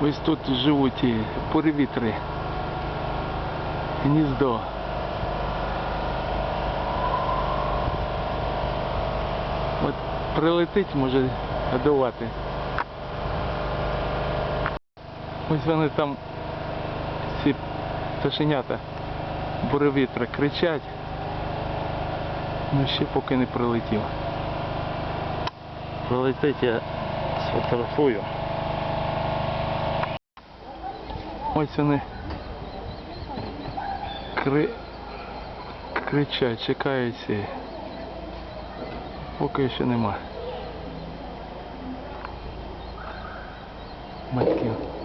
Ось тут живуть поревітри. Гніздо. От прилетить, може годувати. Ось вони там, ці пташенята, буревітри кричать. Ну ще поки не прилетів. Пролетить я сфотографую. Ось вони кри... кричать, чекають ці. Поки ще нема. Батьків.